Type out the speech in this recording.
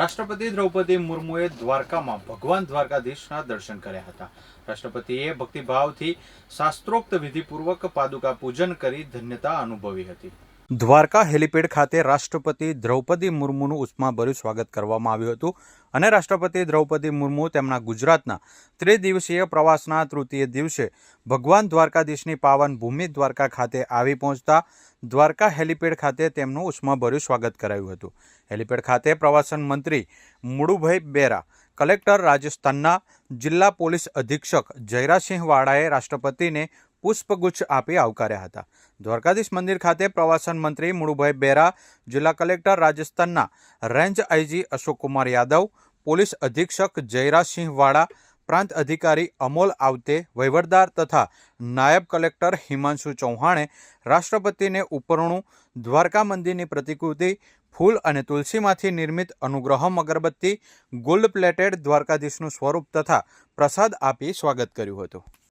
રાષ્ટ્રપતિ દ્રૌપદી મુર્મુએ દ્વારકામાં ભગવાન દ્વારકાધીશના દર્શન કર્યા હતા. રાષ્ટ્રપતિએ ભક્તિભાવથી શાસ્ત્રોક્ત વિધિપૂર્વક પાદુકા પૂજન કરી ધન્યતા અનુભવી હતી. દ્વારકા હેલિપેડ ખાતે રાષ્ટ્રપતિ દ્રૌપદી મુર્મુનું ઉષ્માભર્યું સ્વાગત કરવામાં આવ્યું હતું. અને રાષ્ટ્રપતિ દ્રૌપદી મુર્મુ તેમના ગુજરાતના ત્રિદિવસીય પ્રવાસના તૃતીય દિવસે ભગવાન દ્વારકાધીશની પાવન ભૂમિ દ્વારકા ખાતે આવી પહોંચતા દ્વારકા હેલિપેડ ખાતે તેમનું ઉષ્માભર્યું સ્વાગત કરાયું હતું. હેલિપેડ ખાતે પ્રવાસન મંત્રી મુળુભાઈ બેરા, કલેક્ટર રાજસ્થાનના જિલ્લા પોલીસ અધિક્ષક જયરાસિંહ વાળાએ રાષ્ટ્રપતિને પુષ્પગુચ્છ આપી આવકાર્યા હતા. દ્વારકાધીશ મંદિર ખાતે પ્રવાસન મંત્રી મુળુભાઈ બેરા, જિલ્લા કલેક્ટર રાજસ્થાનના range IG Ashokkumar Yadav, police અધિક્ષક જયરાજસિંહ વાળા, પ્રાંત અધિકારી અમોલ આવતે, વહીવટદાર તથા નાયબ કલેક્ટર હિમાંશુ ચૌહાણે, રાષ્ટ્રપતિને ઉપરણું દ્વારકા મંદિરની પ્રતિકૃતિ, ફૂલ અને તુલસીમાંથી નિર્મિત અનુગ્રહમ અગરબત્તી, ગોલ્ડ પ્લેટેડ દ્વારકાધીશનું સ્વરૂપ તથા પ્રસાદ આપી સ્વાગત કર્યું હતું.